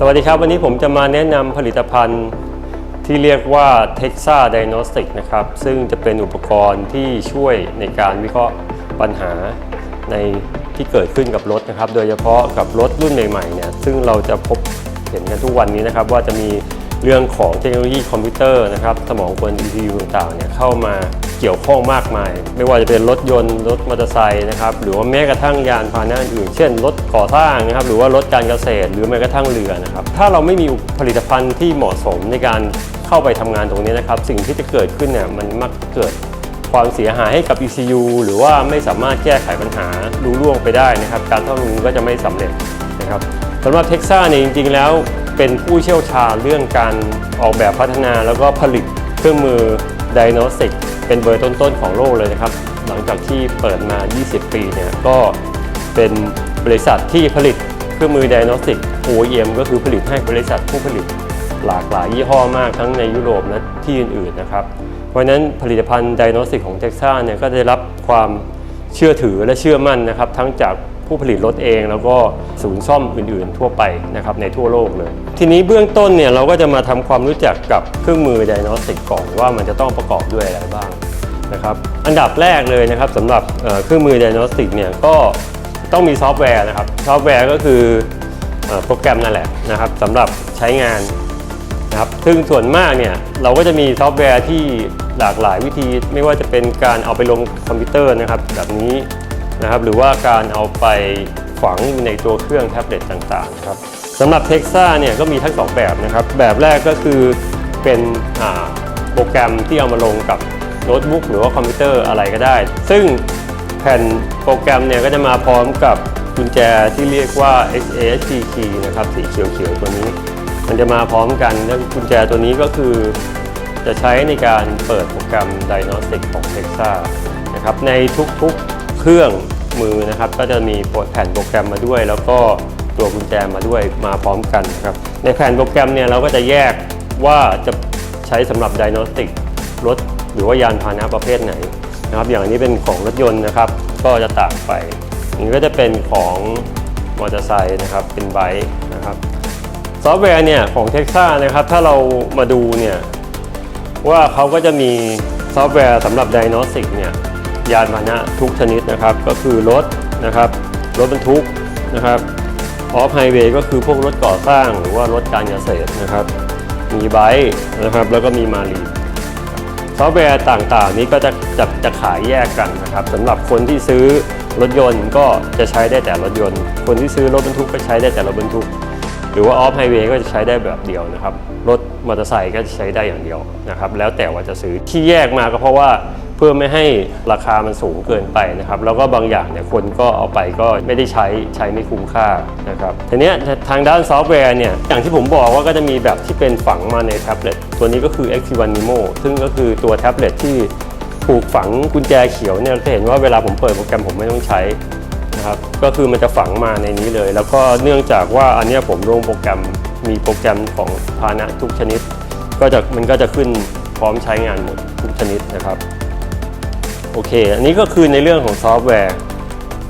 สวัสดีครับ วันนี้ผมจะมาแนะนำผลิตภัณฑ์ที่เรียกว่า Texa Diagnostic นะครับ ซึ่งจะเป็นอุปกรณ์ที่ช่วยในการวิเคราะห์ปัญหาในที่เกิดขึ้นกับรถนะครับ โดยเฉพาะกับรถรุ่นใหม่ๆเนี่ยซึ่งเราจะพบเห็นกันทุกวันนี้นะครับ ว่าจะมีเรื่องของเทคโนโลยีคอมพิวเตอร์นะครับ สมองกล ECU ต่างๆเนี่ยเข้ามา เกี่ยวข้องมากมาย ไม่ว่าจะเป็นรถยนต์รถมอเตอร์ไซค์นะครับหรือว่าแม้กระทั่งยานพาหนะอื่นเช่นรถก่อสร้างนะครับหรือว่ารถการเกษตร หรือแม้กระทั่งเรือนะครับถ้าเราไม่มีผลิตภัณฑ์ที่เหมาะสมในการเข้าไปทำงานตรงนี้นะครับสิ่งที่จะเกิดขึ้นเนี่ยมันมักเกิดความเสียหายให้กับ ECU หรือว่าไม่สามารถแก้ไขปัญหารู้ล่วงไปได้นะครับ การทดลองก็จะไม่สำเร็จนะครับสำหรับเท็กซ่าเนี่ยจริง ๆ แล้วเป็นผู้เชี่ยวชาญเรื่องการออกแบบพัฒนาแล้วก็ผลิตเครื่องมือ Diagnostic เป็นเบอร์ต้นๆของโลกเลยนะครับ หลังจากที่เปิดมา 20 ปีเนี่ยก็เป็นบริษัทที่ผลิตเครื่องมือดิโนสติก OEM ก็คือผลิตให้บริษัทผู้ผลิตหลากหลายยี่ห้อมากทั้งในยุโรปและที่อื่นๆนะครับ เพราะนั้นผลิตภัณฑ์ดิโนสติกของเท็กซัสเนี่ยก็ได้รับความเชื่อถือและเชื่อมั่นนะครับ ทั้งจาก ผู้ผลิตรถเอง แล้วก็ศูนย์ซ่อมอื่นๆ ทั่วไปนะครับในทั่วโลกเลย ทีนี้เบื้องต้นเนี่ยเราก็จะมาทำความรู้จักกับเครื่องมือไดโนสติกก่อนว่ามันจะต้องประกอบด้วยอะไรบ้างนะครับอันดับแรกเลยนะครับสำหรับเครื่องมือไดโนสติกเนี่ยก็ต้องมีซอฟต์แวร์นะครับซอฟต์แวร์ก็คือโปรแกรมนั่นแหละนะครับสำหรับใช้งานนะครับซึ่งส่วนมากเนี่ยเราก็จะมีซอฟต์แวร์ที่หลากหลายวิธี ไม่ว่าจะเป็นการเอาไปลงคอมพิวเตอร์นะครับแบบนี้ นะครับ หรือว่าการเอาไปฝังในตัวเครื่องแท็บเล็ตต่างๆครับสำหรับ t e x a เนี่ยก็มีทั้งสองแบบนะครับ แบบแรกก็คือเป็นโปรแกรมที่เอามาลงกับโน้ตบุ๊กหรือว่าคอมพิวเตอร์อะไรก็ได้ ซึ่งแผ่นโปรแกรมเนี่ยก็จะมาพร้อมกับกุญแจที่เรียกว่า XASP key นะครับสีเขียวๆตัวนี้ มันจะมาพร้อมกันแล้วกุญแจตัวนี้ก็คือ จะใช้ในการเปิดโปรแกรม Diagnostic ของ Texa นะครับในทุกๆ รื่องมือนะครับก็จะมีแผ่นโปรแกรมมาด้วย แล้วก็ตัวกุญแจมาด้วยมาพร้อมกันครับในแผ่นโปรแกรมเนี่ยเราก็จะแยกว่าจะใช้สำหรับ Diagnostic รถหรือว่ายานพาหนะประเภทไหนนะครับอย่างนี้เป็นของรถยนต์นะครับก็จะต่างไปอันนี้ก็จะเป็นของมอเตอร์ไซค์นะครับเป็นไบค์นะครับซอฟต์แวร์เนี่ยของ t e x a นะครับถ้าเรามาดูเนี่ยว่าเขาก็จะมีซอฟต์แวร์สำหรับ Diagnostic เนี่ย ยานพาหนะทุกชนิดนะครับ ก็คือรถนะครับรถบรรทุกนะครับออฟไฮเวย์ก็คือพวกรถก่อสร้างหรือว่ารถการเกษตรนะครับ มีไบค์นะครับแล้วก็มีมารีซอฟต์แวร์ต่างๆ นี้ก็จะจะจะขายแยกกันนะครับสำหรับคนที่ซื้อรถยนต์ก็จะใช้ได้แต่รถยนต์ คนที่ซื้อรถบรรทุกก็ใช้ได้แต่รถบรรทุก หรือว่าออฟไฮเวย์ก็จะใช้ได้แบบเดียวนะครับ รถมอเตอร์ไซค์ก็จะใช้ได้อย่างเดียวนะครับ แล้วแต่ว่าจะซื้อที่แยกมาก็เพราะว่า เพื่อไม่ให้ราคามันสูงเกินไปนะครับแล้วก็บางอย่างเนี่ยคนก็เอาไปก็ไม่ได้ใช้ใช้ไม่คุ้มค่านะครับทีนี้ทางด้านซอฟต์แวร์เนี่ยอย่างที่ผมบอกว่าก็จะมีแบบที่เป็นฝังมาในแท็บเล็ตตัวนี้ก็คือ X1 Nemo ซึ่งก็คือตัวแท็บเล็ตที่ถูกฝังกุญแจเขียวเนี่ยเราจะเห็นว่าเวลาผมเปิดโปรแกรมผมไม่ต้องใช้นะครับก็คือมันจะฝังมาในนี้เลย แล้วก็เนื่องจากว่าอันนี้ผมลงโปรแกรมมีโปรแกรมของพาหนะทุกชนิด ก็จะมันก็จะขึ้นพร้อมใช้งานหมดทุกชนิดนะครับ โอเค อันนี้ก็คือในเรื่องของซอฟต์แวร์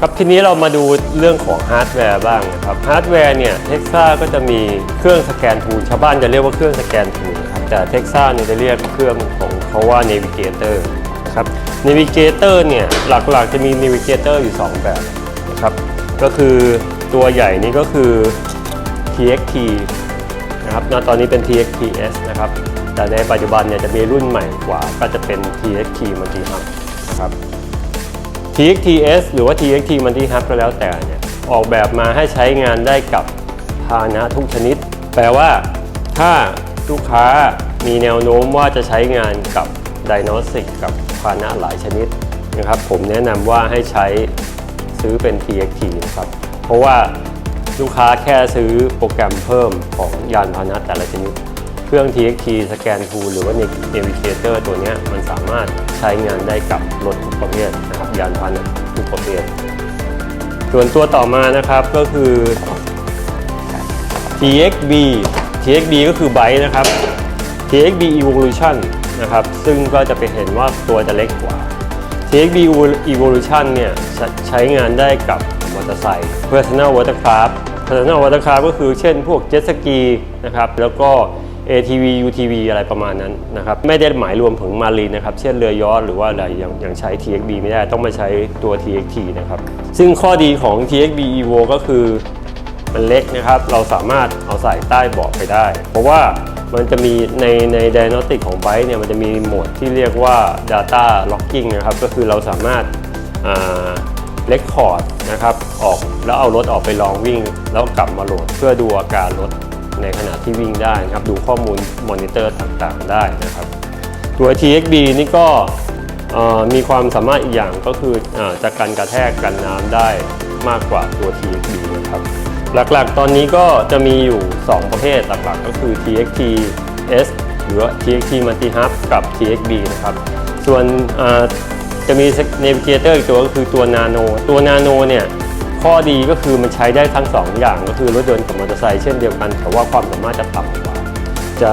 ครับทีนี้เรามาดูเรื่องของฮาร์ดแวร์บ้างนะครับฮาร์ดแวร์เนี่ยเท็กซ่าก็จะมีเครื่องสแกนทูลชาวบ้านจะเรียกว่าเครื่องสแกนทูลนครับแต่เท็กซ่าเนี่ยจะเรียกเครื่องของเขาว่า Navigator นะครับ Navigator เนี่ยหลักๆจะมี Navigator อยู่ 2 แบบนะครับก็คือตัวใหญ่นี่ก็คือ TXT นะครับณตอนนี้เป็น TXTS นะครับแต่ในปัจจุบันเนี่ยจะมีรุ่นใหม่กว่าก็จะเป็น TXT Multi Hub นะครับ TXTS หรือว่า TXT Multi Hub ก็แล้วแต่เนี่ยออกแบบมาให้ใช้งานได้กับพาหนะทุกชนิด แปลว่า ถ้าลูกค้ามีแนวโน้มว่าจะใช้งานกับ Diagnostic กับพาหนะหลายชนิดนะครับ ผมแนะนำว่าให้ใช้ซื้อเป็น TXT นะครับ เพราะว่าลูกค้าแค่ซื้อโปรแกรมเพิ่มของยานพาหนะแต่ละชนิด เครื่อง TXT สแกนทูหรือว่า Navigator ตัวนี้มันสามารถใช้งานได้กับรถทุกประเภทนะครับยานพาหนะทุกประเภทส่วนตัวต่อมานะครับก็คือ TXB TXB ก็คือไบค์นะครับ TXB Evolution นะครับซึ่งก็จะไปเห็นว่าตัวจะเล็กกว่า TXB Evolution เนี่ยใช้ใช้งานได้กับมอเตอร์ไซค์ Personal Watercraft personal watercraft ก็คือเช่นพวกเจ็ตสกีนะครับแล้วก็ ATV UTV อะไรประมาณนั้นนะครับไม่ได้หมายรวมถึงมารีนนะครับเช่นเรือยอชต์หรือว่าอะไรอย่างอย่างใช้ TXB ไม่ได้ต้องมาใช้ตัว TXT นะครับซึ่งข้อดีของ TXB Evo ก็คือมันเล็กนะครับ เราสามารถเอาใส่ใต้เบาะไปได้ เพราะว่ามันจะมีในใน Diagnostic ของไบค์เนี่ยมันจะมีโหมดที่เรียกว่า Data Logging นะครับ ก็คือเราสามารถเลคคอร์ดนะครับออกแล้วเอารถออกไปลองวิ่ง แล้วกลับมาโหลดเพื่อดูอาการรถ ในขณะที่วิ่งได้นะครับ ดูข้อมูลมอนิเตอร์ต่างๆได้นะครับ ตัว TXB นี่ก็มีความสามารถอีกอย่างก็คืออจะกันกระแทกกันน้ำได้มากกว่าตัว TXB นะครับ หลักๆ ตอนนี้ก็จะมีอยู่ 2 ประเภทหลักๆ ก็คือ TXT S หรือ TXT Multi Hub กับ TXB นะครับ ส่วนจะมี Navigator อีกตัวก็คือตัว Nano ตัว Nano เนี่ย ข้อดีก็คือมันใช้ได้ทั้ง 2 อย่างก็คือรถยนต์กับมอเตอร์ไซค์เช่นเดียวกัน แต่ว่าความสามารถจะต่ำกว่า จะ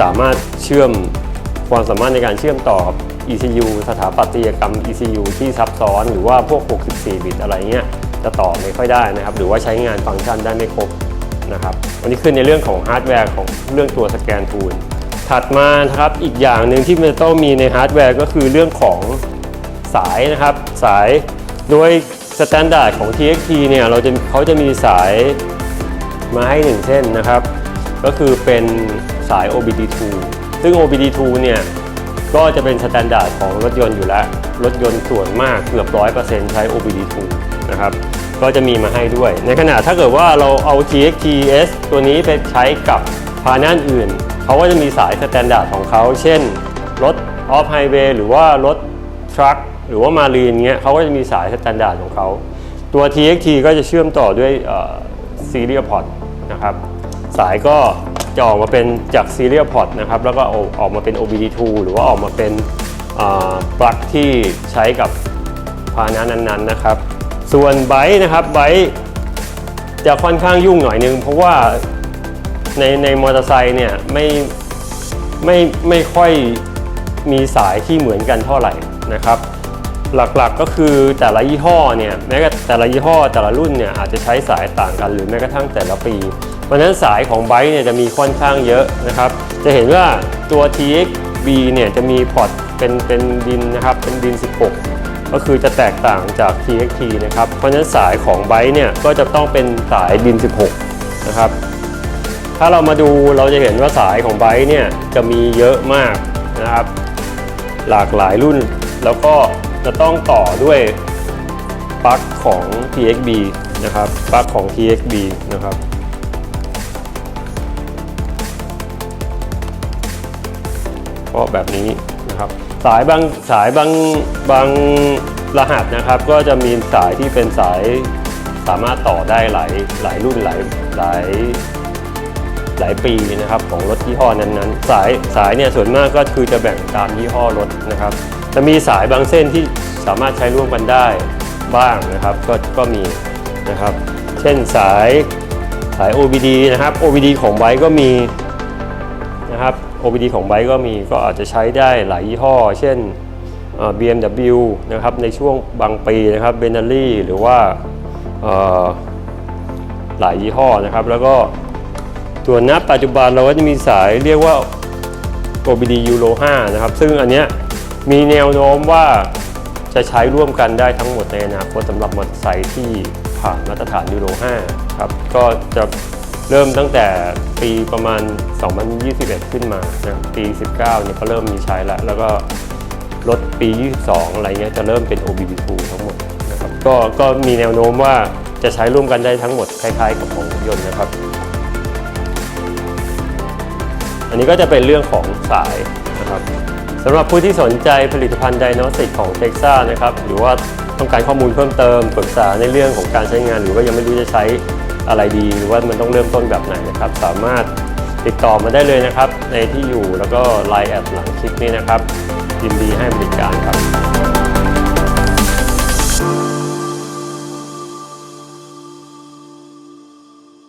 สามารถเชื่อมความสามารถในการเชื่อมต่อกับ ECU สถาปัตยกรรม ECU ที่ซับซ้อนหรือว่าพวก 64 บิตอะไรเงี้ยจะต่อไม่ค่อยได้นะครับ หรือว่าใช้งานฟังก์ชันได้ไม่ครบนะครับอันนี้คือในเรื่องของฮาร์ดแวร์ของเรื่องตัวสแกนทูลถัดมานะครับอีกอย่างหนึ่งที่มันต้องมีในฮาร์ดแวร์ก็คือเรื่องของสายนะครับ สายโดย สแตนดาร์ดของ TXT เนี่ยเราจะเขาจะมีสายมาให้1เส้นนะครับ ก็คือเป็นสาย OBD2 ซึ่ง OBD2 เนี่ยก็จะเป็นสแตนดาร์ดของรถยนต์อยู่แล้ว รถยนต์ส่วนมากเกือบ 100%ใช้ OBD2 นะครับ ก็จะมีมาให้ด้วย ในขณะถ้าเกิดว่าเราเอา TXTS ตัวนี้ไปใช้กับพาหนะอื่น เขาก็จะมีสายสแตนดาร์ดของเขา เช่น รถออฟไฮเวย์หรือว่ารถทรัค หรือว่ามารีนเงี้ยเขาก็จะมีสายสแตนดาร์ดของเขา ตัว TXT ก็จะเชื่อมต่อด้วยซีเรียลพอร์ตนะครับ สายก็จะออกมาเป็นจาก Serial Port นะครับ แล้วก็ออกมาเป็น OBD2 หรือว่าออกมาเป็นปลั๊กที่ใช้กับพาหนะนั้นๆนะครับ ส่วนไบค์นะครับไบค์จะค่อนข้างยุ่งหน่อยนึง เพราะว่าในในมอเตอร์ไซค์เนี่ยไม่ไม่ไม่ค่อยมีสายที่เหมือนกันเท่าไหร่นะครับ หลักๆก็คือแต่ละยี่ห้อเนี่ยแม้แต่ละยี่ห้อแต่ละรุ่นเนี่ยอาจจะใช้สายต่างกันหรือแม้กระทั่งแต่ละปี เพราะฉะนั้นสายของไบค์เนี่ยจะมีค่อนข้างเยอะนะครับ จะเห็นว่าตัว TXB เนี่ยจะมีพอร์ตเป็นเป็นดินนะครับเป็นดิน 16 ก็คือจะแตกต่างจาก TXT นะครับ เพราะฉะนั้นสายของไบค์เนี่ยก็จะต้องเป็นสายดิน 16 นะครับ ถ้าเรามาดูเราจะเห็นว่าสายของไบค์เนี่ยจะมีเยอะมากนะครับ หลากหลายรุ่นแล้วก็ จะต้องต่อด้วยปลั๊กของ TXB นะครับปลั๊กของ TXB นะครับก็แบบนี้นะครับสายบางสายบางบางรหัสนะครับ ก็จะมีสายที่เป็นสายสามารถต่อได้หลายหลายรุ่นหลายหลายหลายปีนะครับของรถยี่ห้อนั้นๆ สายสายเนี่ยส่วนมากก็คือจะแบ่งตามยี่ห้อรถนะครับ จะมีสายบางเส้นที่สามารถใช้ร่วมกันได้บ้างนะครับ ก็ก็มีนะครับ เช่นสายสาย OBD นะครับ OBD ของไบค์ก็มีนะครับ OBD ของไบค์ก็มีก็อาจจะใช้ได้หลายยี่ห้อ เช่น BMW นะครับในช่วงบางปีนะครับ b e n n e l y หรือว่าหลายยี่ห้อนะครับ แล้วก็ตัวนณปัจจุบันเราก็จะมีสายเรียกว่า OBD Euro 5 นะครับ ซึ่งอันเนี้ย มีแนวโน้มว่าจะใช้ร่วมกันได้ทั้งหมดในอนาคตสำหรับมอเตอร์ไซค์ที่ผ่านมาตรฐานยูโร 5 ครับ ก็จะเริ่มตั้งแต่ปีประมาณ 2021 ขึ้นมานะครับปี 19 เนี่ยก็เริ่มมีใช้แล้วแล้วก็รถปี 22 อะไรเงี้ยจะเริ่มเป็น OBD2 ทั้งหมดนะครับก็ก็มีแนวโน้มว่าจะใช้ร่วมกันได้ทั้งหมดคล้ายๆ กับของรถยนต์นะครับ อันนี้ก็จะเป็นเรื่องของสายนะครับ สำหรับผู้ที่สนใจผลิตภัณฑ์ไดโนสติกของเท็กซ่านะครับหรือว่าต้องการข้อมูลเพิ่มเติมปรึกษาในเรื่องของการใช้งาน หรือว่ายังไม่รู้จะใช้อะไรดี หรือว่ามันต้องเริ่มต้นแบบไหนนะครับ สามารถติดต่อมาได้เลยนะครับ ในที่อยู่แล้วก็ไลน์แอดหลังคลิปนี้นะครับยินดีให้บริการครับ